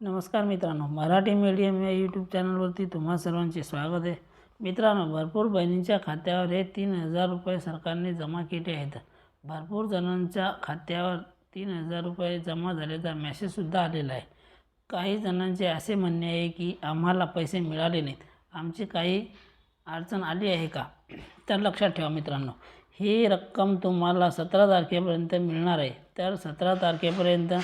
नमस्कार मित्रांनो मराठी मीडियम या यूट्यूब चॅनलवरती तुम्हा सर्वांचे स्वागत आहे. मित्रांनो भरपूर बहिणींच्या खात्यावर हे तीन हजार रुपये सरकारने जमा केले आहेत. भरपूर जणांच्या खात्यावर तीन हजार रुपये जमा झाल्याचा मेसेजसुद्धा आलेला आहे. काही जणांचे असे म्हणणे आहे की आम्हाला पैसे मिळाले नाहीत. आमची काही अडचण आली आहे का? तर लक्षात ठेवा मित्रांनो ही रक्कम तुम्हाला सतरा तारखेपर्यंत मिळणार आहे. तर सतरा तारखेपर्यंत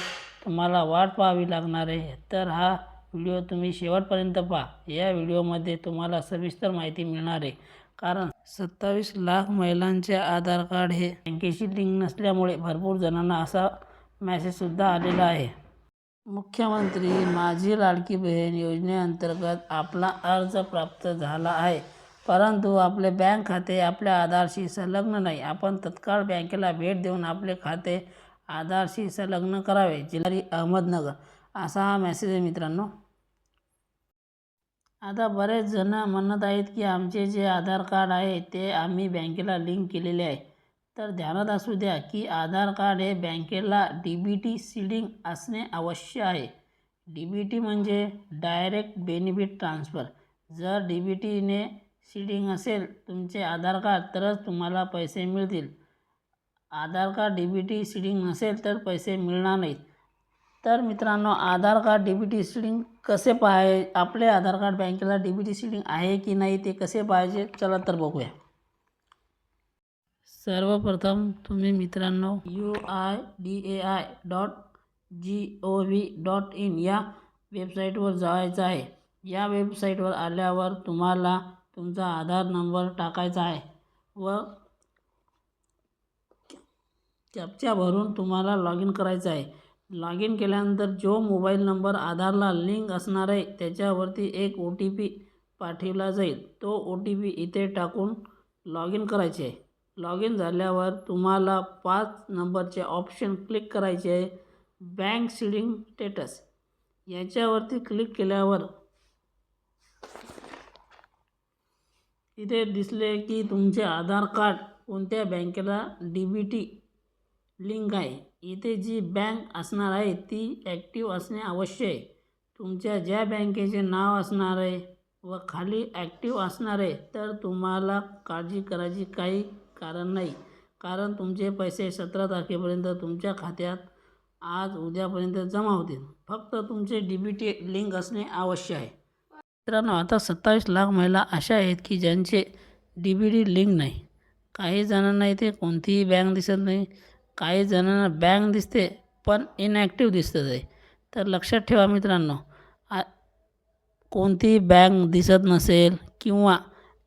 तुम्हाला वाट पाहावी लागणार आहे. तर हा व्हिडिओ तुम्ही शेवटपर्यंत पहा. या व्हिडिओमध्ये तुम्हाला सविस्तर माहिती मिळणार आहे. कारण सत्तावीस लाख महिलांचे आधार कार्ड हे बँकेशी लिंक नसल्यामुळे भरपूर जणांना असा मॅसेजसुद्धा आलेला आहे. मुख्यमंत्री माझी लाडकी बहीण योजनेअंतर्गत आपला अर्ज प्राप्त झाला आहे. परंतु आपले बँक खाते आपल्या आधारशी संलग्न नाही. आपण तत्काळ बँकेला भेट देऊन आपले खाते आधारशी संलग्न करावे जिल्हारी अहमदनगर असा हा मेसेज आहे मित्रांनो. आता बरेच जण म्हणत आहेत की आमचे जे आधार कार्ड आहे ते आम्ही बँकेला लिंक केलेले आहे. तर ध्यानात असू द्या की आधार कार्ड हे बँकेला डी बी टी सीडिंग असणे आवश्यक आहे. डी बी टी म्हणजे डायरेक्ट बेनिफिट ट्रान्सफर जर डी बी टीने सीडिंग असेल तुमचे आधार कार्ड तरच तुम्हाला पैसे मिळतील. Aadhaar card D B T seeding नसेल तर पैसे मिळणार नाहीत. तर मित्रांनो Aadhaar card D B T seeding कसे पाहाय आपले आधार कार्ड बँकेला डी बी टी सीडिंग आहे की नाही ते कसे पाहायचे चला तर बघूया. सर्वप्रथम तुम्ही मित्रांनो U I D A I dot G O V dot in या वेबसाईटवर जायचं आहे. या वेबसाईटवर आल्यावर तुम्हाला तुमचा आधार नंबर टाकायचा आहे. व कॅपच्या भरून तुम्हाला लॉग इन करायचं आहे. लॉग इन केल्यानंतर जो मोबाईल नंबर आधारला लिंक असणार आहे त्याच्यावरती एक ओ टी पी पाठवला जाईल. तो ओ टी पी इथे टाकून लॉग इन करायचे आहे. लॉग इन झाल्यावर तुम्हाला पाच नंबरचे ऑप्शन क्लिक करायचे आहे. Bank seeding status. याच्यावरती क्लिक केल्यावर इथे दिसले की तुमचे आधार कार्ड कोणत्या बँकेला डी बी टी लिंक आहे. इथे जी बँक असणार आहे ती ॲक्टिव्ह असणे आवश्यक आहे. तुमच्या ज्या बँकेचे नाव असणार आहे व खाली ॲक्टिव्ह असणार आहे तर तुम्हाला काळजी करायची काही कारण नाही. कारण तुमचे पैसे सतरा तारखेपर्यंत तुमच्या खात्यात आज उद्यापर्यंत जमा होतील. फक्त तुमचे डी बी टी लिंक असणे आवश्यक आहे. मित्रांनो आता सत्तावीस लाख महिला अशा आहेत की ज्यांचे डी बी टी लिंक नाही. काही जणांना इथे कोणतीही बँक दिसत नाही. काही जणांना बँक दिसते पण इनॲक्टिव्ह दिसतं आहे तर लक्षात ठेवा मित्रांनो आ कोणतीही बँक दिसत नसेल किंवा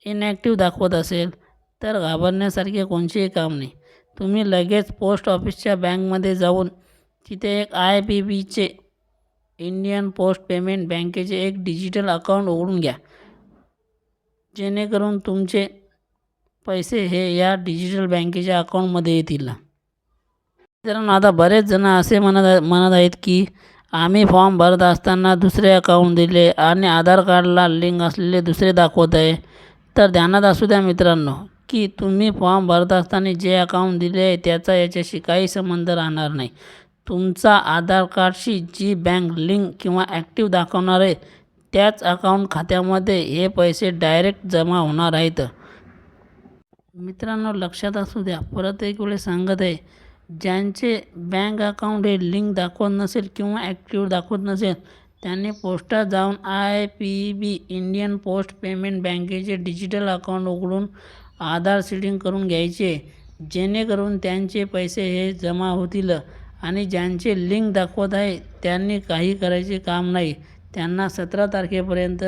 इनॲक्टिव्ह दाखवत असेल तर घाबरण्यासारखे कोणतेही काम नाही. तुम्ही लगेच पोस्ट ऑफिसच्या बँकमध्ये जाऊन तिथे एक आय पी बीचे इंडियन पोस्ट पेमेंट बँकेचे एक डिजिटल अकाउंट उघडून घ्या. जेणेकरून तुमचे पैसे हे या डिजिटल बँकेच्या अकाउंटमध्ये येतील. मित्रांनो आता बरेच जण असे म्हणत म्हणत आहेत की आम्ही फॉर्म भरत असताना दुसरे अकाउंट दिले आणि आधार कार्डला लिंक असलेले दुसरे दाखवत आहे. तर ध्यानात असू द्या मित्रांनो की तुम्ही फॉर्म भरत असताना जे अकाउंट दिले आहे त्याचा याच्याशी काही संबंध राहणार नाही. तुमचा आधार कार्डशी जी बँक लिंक किंवा ॲक्टिव्ह दाखवणार आहे त्याच अकाउंट खात्यामध्ये हे पैसे डायरेक्ट जमा होणार आहेत. मित्रांनो लक्षात असू द्या परत एक वेळेस सांगत आहे ज्यांचे बँक अकाउंट हे लिंक दाखवत नसेल किंवा ॲक्टिव्ह दाखवत नसेल त्यांनी पोस्टात जाऊन I P B Indian post payment बँकेचे डिजिटल अकाउंट उघडून आधार सीडिंग करून घ्यायचे जेणेकरून त्यांचे पैसे हे जमा होतील आणि ज्यांचे लिंक दाखवत आहे त्यांनी काही करायचे काम नाही त्यांना सतरा तारखेपर्यंत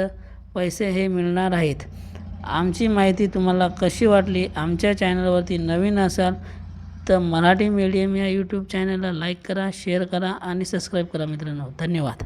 पैसे हे मिळणार आहेत. आमची माहिती तुम्हाला कशी वाटली? आमच्या चॅनलवरती नवीन असाल तर मराठी मीडियम या यूट्यूब चॅनलला लाईक करा शेअर करा आणि सबस्क्राईब करा मित्रांनो. धन्यवाद.